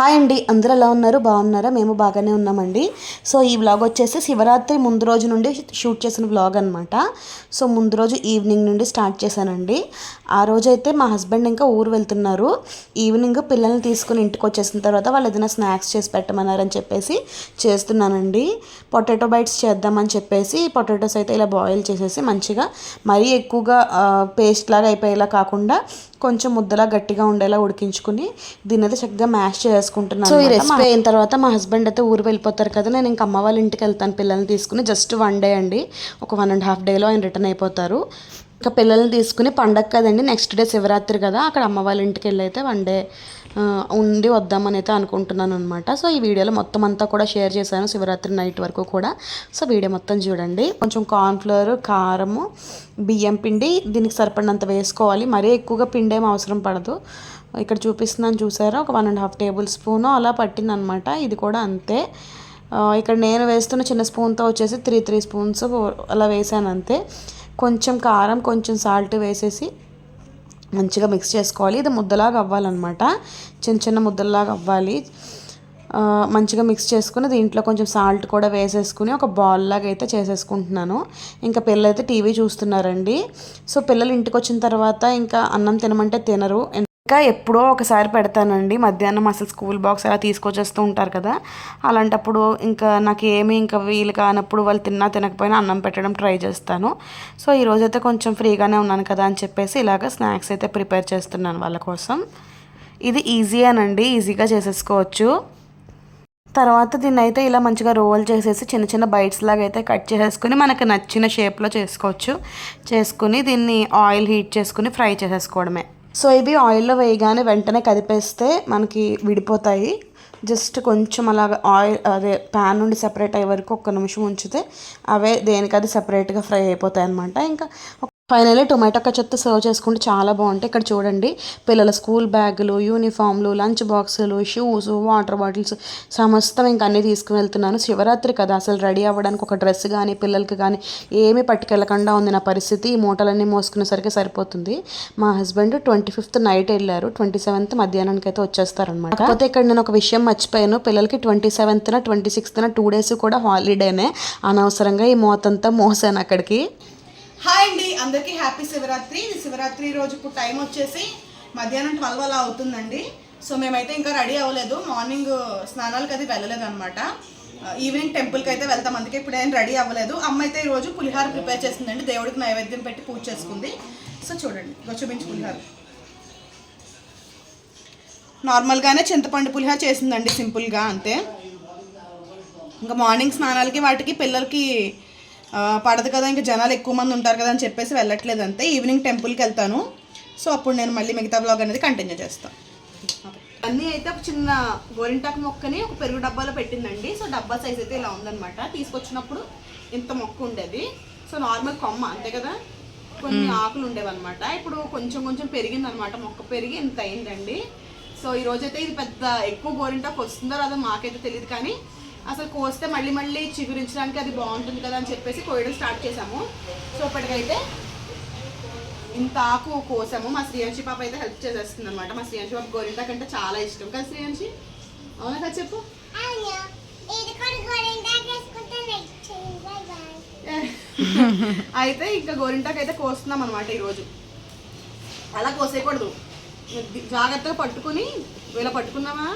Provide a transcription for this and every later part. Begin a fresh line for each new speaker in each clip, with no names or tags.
Hi అండి. అందరూ ఎలా ఉన్నారు? బాగున్నారా? మేము బాగానే ఉన్నామండి. సో ఈ వ్లాగ్ వచ్చేసి శివరాత్రి ముందు రోజు నుండి షూట్ చేసిన వ్లాగ్ అనమాట సో ముందు రోజు ఈవినింగ్ నుండి స్టార్ట్ చేశానండి. ఆ రోజైతే మా హస్బెండ్ ఇంకా ఊరు వెళ్తున్నారు. ఈవినింగ్ పిల్లల్ని తీసుకుని ఇంటికి వచ్చేసిన తర్వాత వాళ్ళు ఏదైనా స్నాక్స్ చేసి పెట్టమన్నారని చెప్పేసి చేస్తున్నానండి. పొటాటో బైట్స్ చేద్దామని చెప్పేసి పొటాటోస్ అయితే ఇలా బాయిల్ చేసేసి మంచిగా మరీ ఎక్కువగా పేస్ట్ లాగా అయిపోయేలా కాకుండా కొంచెం ముద్దలా గట్టిగా ఉండేలా ఉడికించుకుని దీని అయితే చక్కగా మ్యాష్ చేసుకుంటున్నాను సో ఈ రెసిపీ అయిన తర్వాత మా హస్బెండ్ అయితే ఊరు వెళ్ళిపోతారు కదా నేను ఇంకా అమ్మ వాళ్ళ ఇంటికి వెళ్తాను. పిల్లల్ని తీసుకుని జస్ట్ వన్ డే అండి. ఒక వన్ అండ్ హాఫ్ డేలో ఆయన రిటర్న్ అయిపోతారు. ఇంకా పిల్లల్ని తీసుకుని పండగ కదండి నెక్స్ట్ డే శివరాత్రి కదా అక్కడ అమ్మ వాళ్ళ ఇంటికి వెళ్ళి అయితే వన్ డే ఉండి వద్దామని అయితే అనుకుంటున్నాను అనమాట సో ఈ వీడియోలో మొత్తం అంతా కూడా షేర్ చేశాను శివరాత్రి నైట్ వరకు కూడా. సో వీడియో మొత్తం చూడండి. కొంచెం కార్న్ఫ్లవర్ కారము బియ్యం పిండి దీనికి సరిపడినంత వేసుకోవాలి. మరీ ఎక్కువగా పిండి ఏం అవసరం పడదు. ఇక్కడ చూపిస్తున్నాను చూసారా? ఒక one and half tablespoon అలా పట్టింది అనమాట ఇది కూడా అంతే. ఇక్కడ నేను వేస్తున్న చిన్న స్పూన్తో వచ్చేసి త్రీ త్రీ స్పూన్స్ అలా వేసాను అంతే. కొంచెం కారం కొంచెం సాల్ట్ వేసేసి మంచిగా మిక్స్ చేసుకోవాలి. ఇది ముద్దలాగా అవ్వాలన్నమాట. చిన్న చిన్న ముద్దలాగా అవ్వాలి. మంచిగా మిక్స్ చేసుకుని దీంట్లో కొంచెం సాల్ట్ కూడా వేసేసుకుని ఒక బాల్ లాగా అయితే చేసేసుకుంటున్నాను. ఇంకా పిల్లలు అయితే టీవీ చూస్తున్నారండి. సో పిల్లలు ఇంటికి వచ్చిన తర్వాత ఇంకా అన్నం తినమంటే తినరు. ఇంకా ఎప్పుడో ఒకసారి పెడతానండి. మధ్యాహ్నం అసలు స్కూల్ బాక్స్ అలా తీసుకొచ్చేస్తూ ఉంటారు కదా. అలాంటప్పుడు ఇంకా నాకు ఏమీ ఇంకా వీలు కానప్పుడు వాళ్ళు తిన్నా తినకపోయినా అన్నం పెట్టడం ట్రై చేస్తాను. సో ఈరోజు అయితే కొంచెం ఫ్రీగానే ఉన్నాను కదా అని చెప్పేసి ఇలాగ స్నాక్స్ అయితే ప్రిపేర్ చేస్తున్నాను వాళ్ళ కోసం. ఇది ఈజీ అనండి ఈజీగా చేసేసుకోవచ్చు. తర్వాత దీన్ని అయితే ఇలా మంచిగా రోల్ చేసేసి చిన్న చిన్న బైట్స్ లాగా అయితే కట్ చేసేసుకుని మనకు నచ్చిన షేప్లో చేసుకోవచ్చు. చేసుకుని దీన్ని ఆయిల్ హీట్ చేసుకుని ఫ్రై చేసేసుకోవడమే. సో ఇవి ఆయిల్లో వేయగానే వెంటనే కదిపేస్తే మనకి విడిపోతాయి. జస్ట్ కొంచెం అలా ఆయిల్ అదే ప్యాన్ నుండి సెపరేట్ అయ్యే వరకు ఒక్క నిమిషం ఉంచితే అవే దేనికది సెపరేట్గా ఫ్రై అయిపోతాయి అనమాట ఇంకా ఫైనల్లీ టొమాటో కచత్తో సర్వ్ చేసుకుంటే చాలా బాగుంటాయి. ఇక్కడ చూడండి పిల్లల స్కూల్ బ్యాగులు యూనిఫామ్లు లంచ్ బాక్సులు షూస్ వాటర్ బాటిల్స్ సమస్తం ఇంకా అన్నీ తీసుకుని వెళ్తున్నాను శివరాత్రి కదా అసలు రెడీ అవ్వడానికి ఒక డ్రెస్ కానీ పిల్లలకి కానీ ఏమీ పట్టుకెళ్ళకుండా ఉంది నా పరిస్థితి. ఈ మూటలన్నీ మోసుకునేసరికి సరిపోతుంది. మా హస్బెండ్ ట్వంటీ ఫిఫ్త్ నైట్ వెళ్ళారు. ట్వంటీ సెవెంత్ మధ్యాహ్నానికి అయితే వచ్చేస్తారనమాట కాకపోతే ఇక్కడ నేను ఒక విషయం మర్చిపోయాను. పిల్లలకి ట్వంటీ సెవెంత్న ట్వంటీ సిక్స్త్న టూ డేస్ కూడా హాలిడేనే అనవసరంగా ఈ మోతంతా మోసాను అక్కడికి.
హాయ్ అండి అందరికీ హ్యాపీ శివరాత్రి. ఇది శివరాత్రి రోజు ఇప్పుడు టైం వచ్చేసి మధ్యాహ్నం ట్వెల్వ్ అలా అవుతుందండి. సో మేమైతే ఇంకా రెడీ అవ్వలేదు. మార్నింగ్ uh, స్నానాలకు అది వెళ్ళలేదు అనమాట ఈవినింగ్ uh, టెంపుల్కి అయితే వెళ్తాం. అందుకే ఇప్పుడు ఏం రెడీ అవ్వలేదు. అమ్మ అయితే ఈరోజు పులిహార ప్రిపేర్ చేసిందండి దేవుడికి నైవేద్యం పెట్టి పూజ చేసుకుంది. సో చూడండి చూపించి పులిహార. నార్మల్గానే చింతపండు పులిహార చేసిందండి సింపుల్గా అంతే. ఇంకా మార్నింగ్ స్నానాలకి వాటికి పిల్లలకి పడదు కదా ఇంకా జనాలు ఎక్కువ మంది ఉంటారు కదా అని చెప్పేసి వెళ్ళట్లేదు అంతే. ఈవినింగ్ టెంపుల్కి వెళ్తాను. సో అప్పుడు నేను మళ్ళీ మిగతా బ్లాగ్ అనేది కంటిన్యూ చేస్తాను అన్నీ అయితే ఒక చిన్న గోరింటాకు మొక్కని ఒక పెరుగు డబ్బాలో పెట్టిందండి. సో డబ్బా సైజ్ అయితే ఇలా ఉందన్నమాట. తీసుకొచ్చినప్పుడు ఇంత మొక్క ఉండేది. సో నార్మల్ కొమ్మ అంతే కదా? కొన్ని ఆకులు ఉండేవన్నమాట. ఇప్పుడు కొంచెం కొంచెం పెరిగిందనమాట మొక్క పెరిగి ఇంత అయిందండి. సో ఈ రోజైతే ఇది పెద్ద ఎక్కువ గోరింటాకు వస్తుందో రాదో మాకైతే తెలియదు కానీ అసలు కోస్తే మళ్ళీ మళ్ళీ చిగురించడానికి అది బాగుంటుంది కదా అని చెప్పేసి కోయడం స్టార్ట్ చేసాము సో ఇప్పటికైతే ఇంత ఆకు కోసాము. మా శ్రీయాంశి పాప అయితే హెల్ప్ చేసేస్తుంది అనమాట మా శ్రీయాంశి పాప గోరింటాకు అంటే చాలా ఇష్టం. కదా శ్రీయాంశి? అవునా కదా చెప్పు?
గోరింటా
అయితే ఇంకా గోరింటాకు అయితే కోస్తున్నాం అనమాట ఈరోజు. అలా కోసేయకూడదు. జాగ్రత్తగా పట్టుకుని ఇలా పట్టుకున్నామా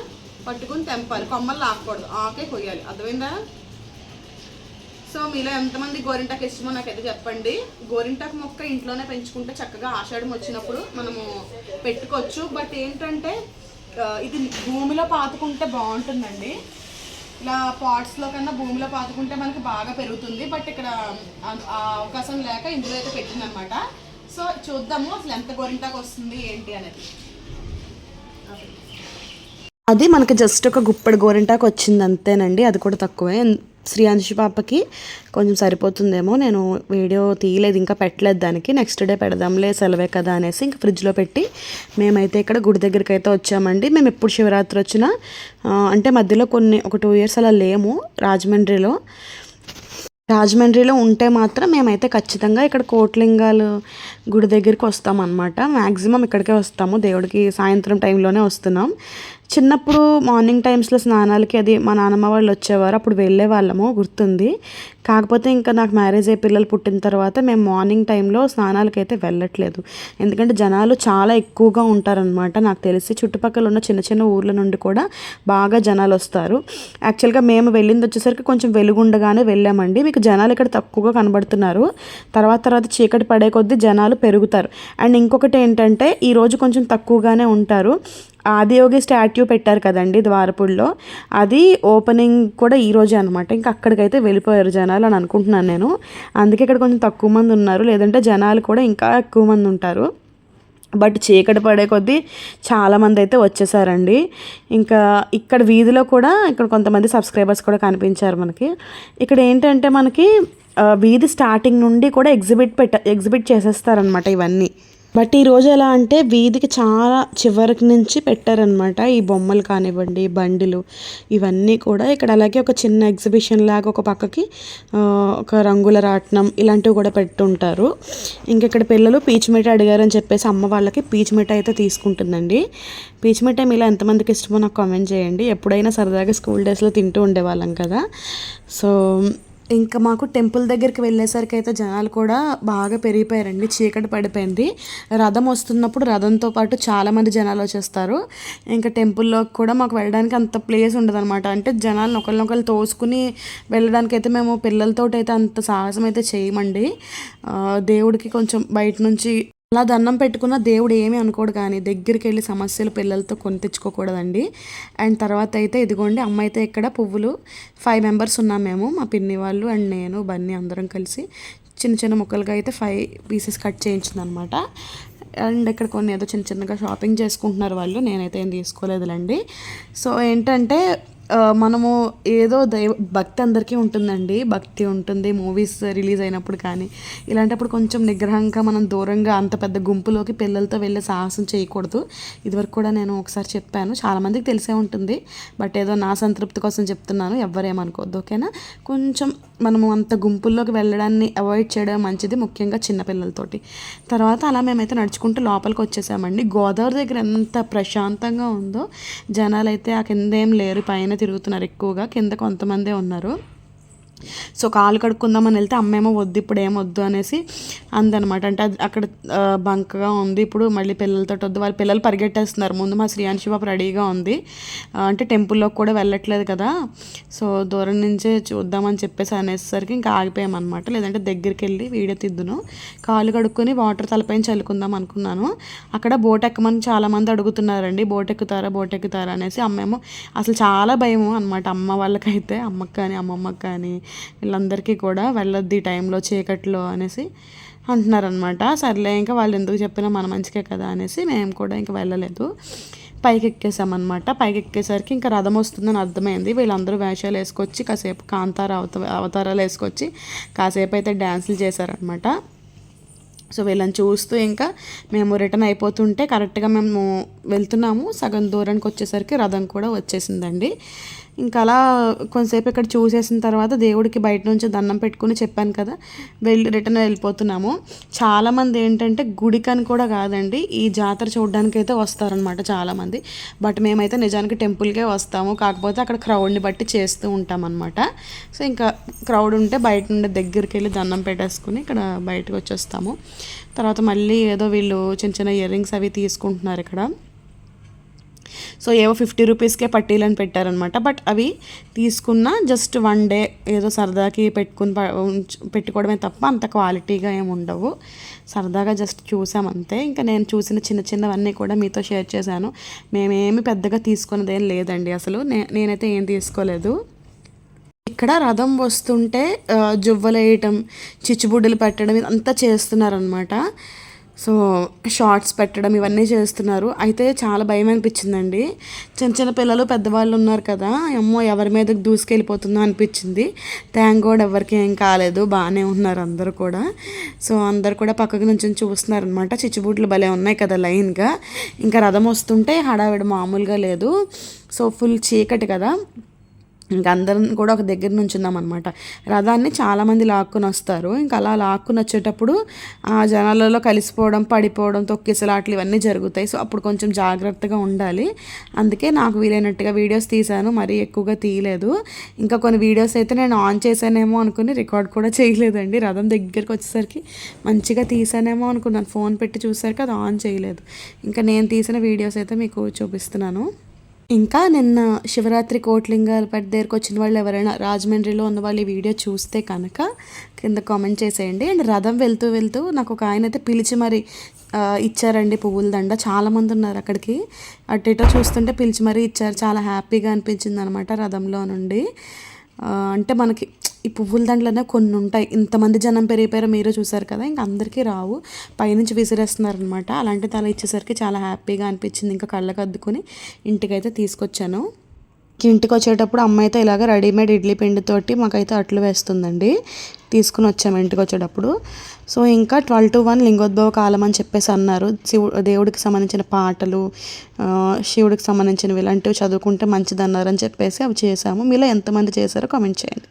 పట్టుకుని తెంపాలి. కొమ్మలు లాక్కూడదు. ఆకే కొయ్యాలి. అర్థమైందా? సో మీలో ఎంతమంది గోరింటాకు ఇష్టమో నాకైతే చెప్పండి. గోరింటాకు మొక్క ఇంట్లోనే పెంచుకుంటే చక్కగా ఆషాఢం వచ్చినప్పుడు మనము పెట్టుకోవచ్చు. బట్ ఏంటంటే ఇది భూమిలో పాతుకుంటే బాగుంటుందండి. ఇలా పాట్స్లో కన్నా భూమిలో పాతుకుంటే మనకి బాగా పెరుగుతుంది. బట్ ఇక్కడ ఆ- ఆ అవకాశం లేక ఇందులో అయితే పెట్టిందనమాట. సో చూద్దాము అసలు ఎంత గోరింటాకు వస్తుంది ఏంటి అనేది.
అది మనకి జస్ట్ ఒక గుప్పడి గోరింటాకు వచ్చింది అంతేనండి. అది కూడా తక్కువే. శ్రీయాంశి పాపకి కొంచెం సరిపోతుందేమో. నేను వీడియో తీయలేదు ఇంకా పెట్టలేదు దానికి. నెక్స్ట్ డే పెడదాంలే సెలవే కదా అనేసి ఇంకా ఫ్రిడ్జ్లో పెట్టి మేమైతే ఇక్కడ గుడి దగ్గరికి అయితే వచ్చామండి. మేము ఎప్పుడు శివరాత్రి వచ్చినా అంటే మధ్యలో కొన్ని ఒక టూ ఇయర్స్ అలా లేము రాజమండ్రిలో. రాజమండ్రిలో ఉంటే మాత్రం మేమైతే ఖచ్చితంగా ఇక్కడ కోట్లింగాలు గుడి దగ్గరికి వస్తామన్నమాట. మ్యాక్సిమం ఇక్కడికే వస్తాము. దేవుడికి సాయంత్రం టైంలోనే వస్తున్నాం. చిన్నప్పుడు మార్నింగ్ టైమ్స్లో స్నానాలకి అది మా నాన్నమ్మ వాళ్ళు వచ్చేవారు. అప్పుడు వెళ్ళే వాళ్ళము గుర్తుంది. కాకపోతే ఇంకా నాకు మ్యారేజ్ అయ్యి పిల్లలు పుట్టిన తర్వాత మేము మార్నింగ్ టైంలో స్నానాలకి అయితే వెళ్ళట్లేదు. ఎందుకంటే జనాలు చాలా ఎక్కువగా ఉంటారనమాట నాకు తెలిసి చుట్టుపక్కల ఉన్న చిన్న చిన్న ఊర్ల నుండి కూడా బాగా జనాలు వస్తారు. యాక్చువల్గా మేము వెళ్ళింది వచ్చేసరికి కొంచెం వెలుగుండగానే వెళ్ళామండి. మీకు జనాలు ఇక్కడ తక్కువగా కనబడుతున్నారు. తర్వాత తర్వాత చీకటి పడే కొద్దీ జనాలు పెరుగుతారు. అండ్ ఇంకొకటి ఏంటంటే ఈరోజు కొంచెం తక్కువగానే ఉంటారు. ఆదియోగి స్టాట్యూ పెట్టారు కదండి ద్వారపూడిలో. అది ఓపెనింగ్ కూడా ఈరోజే అనమాట ఇంకా అక్కడికైతే వెళ్ళిపోయారు జనాలు అని అనుకుంటున్నాను నేను. అందుకే ఇక్కడ కొంచెం తక్కువ మంది ఉన్నారు. లేదంటే జనాలు కూడా ఇంకా ఎక్కువ మంది ఉంటారు. బట్ చీకటి పడే కొద్దీ చాలామంది అయితే వచ్చేసారండి. ఇంకా ఇక్కడ వీధిలో కూడా ఇక్కడ కొంతమంది సబ్స్క్రైబర్స్ కూడా కనిపించారు మనకి. ఇక్కడ ఏంటంటే మనకి వీధి స్టార్టింగ్ నుండి కూడా ఎగ్జిబిట్ పెట్ట ఎగ్జిబిట్ చేసేస్తారనమాట ఇవన్నీ. బట్ ఈరోజు ఎలా అంటే వీధికి చాలా చివరికి నుంచి పెట్టారనమాట ఈ బొమ్మలు కానివ్వండి బండిలు ఇవన్నీ కూడా. ఇక్కడ అలాగే ఒక చిన్న ఎగ్జిబిషన్ లాగా ఒక పక్కకి ఒక రంగుల రాట్నం ఇలాంటివి కూడా పెట్టుంటారు. ఇంకా ఇక్కడ పిల్లలు పీచ్ మిఠాయి అడిగారని చెప్పేసి అమ్మ వాళ్ళకి పీచ్ మిఠాయి అయితే తీసుకుంటుందండి. పీచ్ మిఠాయి మీలో ఎంతమందికి ఇష్టమో నాకు కామెంట్ చేయండి. ఎప్పుడైనా సరదాగా స్కూల్ డేస్లో తింటూ ఉండేవాళ్ళం కదా. సో ఇంకా మాకు టెంపుల్ దగ్గరికి వెళ్ళేసరికి అయితే జనాలు కూడా బాగా పెరిగిపోయారండి చీకటి పడిపోయింది. రథం వస్తున్నప్పుడు రథంతో పాటు చాలామంది జనాలు వచ్చేస్తారు. ఇంకా టెంపుల్లోకి కూడా మాకు వెళ్ళడానికి అంత ప్లేస్ ఉండదన్నమాట. అంటే జనాలను ఒకరినొకరు తోసుకుని వెళ్ళడానికి అయితే మేము పిల్లలతో అయితే అంత సాహసం అయితే చేయమండి. దేవుడికి కొంచెం బయట నుంచి అలా దండం పెట్టుకున్న దేవుడు ఏమీ అనుకోడు కానీ దగ్గరికి వెళ్ళి సమస్యలు పిల్లలతో కొని తెచ్చుకోకూడదండి. అండ్ తర్వాత అయితే ఇదిగోండి అమ్మ అయితే ఇక్కడ పువ్వులు ఫైవ్ మెంబర్స్ ఉన్నాం మేము మా పిన్ని వాళ్ళు అండ్ నేను బన్నీ అందరం కలిసి చిన్న చిన్న ముక్కలుగా అయితే ఫైవ్ పీసెస్ కట్ చేయించింది అనమాట అండ్ ఇక్కడ కొన్ని ఏదో చిన్న చిన్నగా షాపింగ్ చేసుకుంటున్నారు వాళ్ళు నేనైతే ఏం తీసుకోలేదులేండి. సో ఏంటంటే మనము ఏదో దైవ భక్తి అందరికీ ఉంటుందండి. భక్తి ఉంటుంది మూవీస్ రిలీజ్ అయినప్పుడు కానీ. ఇలాంటప్పుడు కొంచెం నిగ్రహంగా మనం దూరంగా అంత పెద్ద గుంపులోకి పిల్లలతో వెళ్ళే సాహసం చేయకూడదు. ఇదివరకు కూడా నేను ఒకసారి చెప్పాను. చాలామందికి తెలిసే ఉంటుంది. బట్ ఏదో నా సంతృప్తి కోసం చెప్తున్నాను. ఎవరేమనుకోవద్దు ఓకేనా? కొంచెం మనము అంత గుంపుల్లోకి వెళ్ళడాన్ని అవాయిడ్ చేయడం మంచిది ముఖ్యంగా చిన్నపిల్లలతోటి తర్వాత అలా మేమైతే నడుచుకుంటూ లోపలికి వచ్చేసామండి. గోదావరి దగ్గర ఎంత ప్రశాంతంగా ఉందో జనాలు అయితే ఆ కింద ఏం లేరు. పైన తిరుగుతున్నారు ఎక్కువగా కింద కొంతమందే ఉన్నారు. సో కాలు కడుక్కుందామని వెళ్తే అమ్మేమో వద్దు ఇప్పుడు ఏం వద్దు అనేసి అందనమాట. అంటే అది అక్కడ బంకగా ఉంది. ఇప్పుడు మళ్ళీ పిల్లలతో వద్దు. వాళ్ళ పిల్లలు పరిగెట్టేస్తున్నారు. ముందు మా శ్రీయాంశి పాప రెడీగా ఉంది. అంటే టెంపుల్లోకి కూడా వెళ్ళట్లేదు కదా. సో దూరం నుంచే చూద్దామని చెప్పేసి అనేసరికి ఇంకా ఆగిపోయామన్నమాట. లేదంటే దగ్గరికి వెళ్ళి వీడియో తిద్దును. కాలు కడుక్కొని వాటర్ తలపైన చల్లుకుందాం అనుకున్నాను. అక్కడ బోట్ ఎక్కమని చాలామంది అడుగుతున్నారండి. బోట్ ఎక్కుతారా బోట్ ఎక్కుతారా అనేసి. అమ్మేమో అసలు చాలా భయము అనమాట అమ్మ వాళ్ళకైతే అమ్మకి కానీ అమ్మమ్మకి కానీ వీళ్ళందరికీ కూడా వెళ్ళొద్ది ఈ టైంలో చీకట్లో అనేసి అంటున్నారనమాట సర్లే ఇంకా వాళ్ళు ఎందుకు చెప్పినా మన మంచికే కదా అనేసి మేము కూడా ఇంకా వెళ్ళలేదు. పైకి ఎక్కేసామన్నమాట పైకి ఎక్కేసరికి ఇంకా రథం వస్తుందని అర్థమైంది. వీళ్ళందరూ వేషాలు వేసుకొచ్చి కాసేపు కాంతార అవత అవతారాలు వేసుకొచ్చి కాసేపు అయితే డ్యాన్సులు చేశారనమాట సో వీళ్ళని చూస్తూ ఇంకా మేము రిటర్న్ అయిపోతుంటే కరెక్ట్గా మేము వెళ్తున్నాము. సగం దూరానికి వచ్చేసరికి రథం కూడా వచ్చేసిందండి. ఇంకా అలా కొంతసేపు ఇక్కడ చూసేసిన తర్వాత దేవుడికి బయట నుంచి దండం పెట్టుకుని చెప్పాను కదా వెళ్ళి రిటర్న్ వెళ్ళిపోతున్నాము. చాలామంది ఏంటంటే గుడికని కూడా కాదండి ఈ జాతర చూడడానికి అయితే వస్తారనమాట చాలామంది. బట్ మేమైతే నిజానికి టెంపుల్కే వస్తాము కాకపోతే అక్కడ క్రౌడ్ని బట్టి చేస్తూ ఉంటామన్నమాట. సో ఇంకా క్రౌడ్ ఉంటే బయట నుండి దగ్గరికి వెళ్ళి దండం పెట్టేసుకుని ఇక్కడ బయటకు వచ్చేస్తాము. తర్వాత మళ్ళీ ఏదో వీళ్ళు చిన్న చిన్న ఇయర్ రింగ్స్ అవి తీసుకుంటున్నారు ఇక్కడ. సో ఏవో ఫిఫ్టీ రూపీస్కే పట్టీలని పెట్టారనమాట. బట్ అవి తీసుకున్న జస్ట్ వన్ డే ఏదో సరదాకి పెట్టుకుని పెట్టుకోవడమే తప్ప అంత క్వాలిటీగా ఏమి ఉండవు. సరదాగా జస్ట్ చూసాం అంతే. ఇంకా నేను చూసిన చిన్న చిన్నవన్నీ కూడా మీతో షేర్ చేశాను. మేమేమి పెద్దగా తీసుకున్నదేం లేదండి అసలు. నే నేనైతే ఏం తీసుకోలేదు. ఇక్కడ రథం వస్తుంటే జువ్వలు వేయటం చిచ్చుబుడ్డలు పెట్టడం ఇదంతా చేస్తున్నారనమాట. సో షార్ట్స్ పెట్టడం ఇవన్నీ చేస్తున్నారు. అయితే చాలా భయం అనిపించిందండి. చిన్న చిన్న పిల్లలు పెద్దవాళ్ళు ఉన్నారు కదా అమ్మో ఎవరి మీదకి దూసుకెళ్ళిపోతుందో అనిపించింది. థ్యాంక్ గోడ్ ఎవరికి ఏం కాలేదు బాగానే ఉన్నారు అందరూ కూడా. సో అందరు కూడా పక్కకు నుంచి చూస్తున్నారు అనమాట చిచ్చుబుడ్లు భలే ఉన్నాయి కదా లైన్గా. ఇంకా రథం వస్తుంటే హడావిడి మామూలుగా లేదు. సో ఫుల్ చీకటి కదా. ఇంకా అందరం కూడా ఒక దగ్గర నుంచి ఉన్నామన్నమాట రథాన్ని చాలామంది లాక్కుని వస్తారు. ఇంకా అలా లాక్కుని వచ్చేటప్పుడు ఆ జనాలలో కలిసిపోవడం పడిపోవడం తొక్కిసలాట్లు ఇవన్నీ జరుగుతాయి. సో అప్పుడు కొంచెం జాగ్రత్తగా ఉండాలి. అందుకే నాకు వీలైనట్టుగా వీడియోస్ తీశాను. మరీ ఎక్కువగా తీయలేదు. ఇంకా కొన్ని వీడియోస్ అయితే నేను ఆన్ చేశానేమో అనుకుని రికార్డ్ కూడా చేయలేదండి. రథం దగ్గరికి వచ్చేసరికి మంచిగా తీసానేమో అనుకున్నాను. ఫోన్ పెట్టి చూసరికి అది ఆన్ చేయలేదు. ఇంకా నేను తీసిన వీడియోస్ అయితే మీకు చూపిస్తున్నాను. ఇంకా నిన్న శివరాత్రి కోట్లింగాలపేట దగ్గరకు వచ్చిన వాళ్ళు ఎవరైనా రాజమండ్రిలో ఉన్న వాళ్ళు ఈ వీడియో చూస్తే కనుక కింద కామెంట్ చేసేయండి. అండ్ రథం వెళ్తూ వెళ్తూ నాకు ఒక ఆయన అయితే పిలిచి మరి ఇచ్చారండి పువ్వుల దండ. చాలామంది ఉన్నారు అక్కడికి. అటు ఇటో చూస్తుంటే పిలిచి మరీ ఇచ్చారు. చాలా హ్యాపీగా అనిపించింది అనమాట రథంలో నుండి. అంటే మనకి ఈ పువ్వుల దండలనే కొన్ని ఉంటాయి. ఇంతమంది జనం పెరిగిపోయారో మీరు చూసారు కదా ఇంకా అందరికీ రావు. పైనుంచి విసిరేస్తున్నారనమాట అలాంటి అలాంటిది అలా ఇచ్చేసరికి చాలా హ్యాపీగా అనిపించింది. ఇంకా కళ్ళకు అద్దుకొని ఇంటికైతే తీసుకొచ్చాను. ఇంటికి వచ్చేటప్పుడు అమ్మ అయితే ఇలాగ రెడీమేడ్ ఇడ్లీ పిండితోటి మాకైతే అట్లు వేస్తుందండి. తీసుకుని వచ్చాము ఇంటికి వచ్చేటప్పుడు. సో ఇంకా ట్వెల్వ్ టు వన్ లింగోద్భవ కాలం అని చెప్పేసి అన్నారు. శివు దేవుడికి సంబంధించిన పాటలు శివుడికి సంబంధించినవి ఇలాంటివి చదువుకుంటే మంచిది అన్నారని చెప్పేసి అవి చేసాము మీలో ఎంతమంది చేశారో కామెంట్ చేయండి.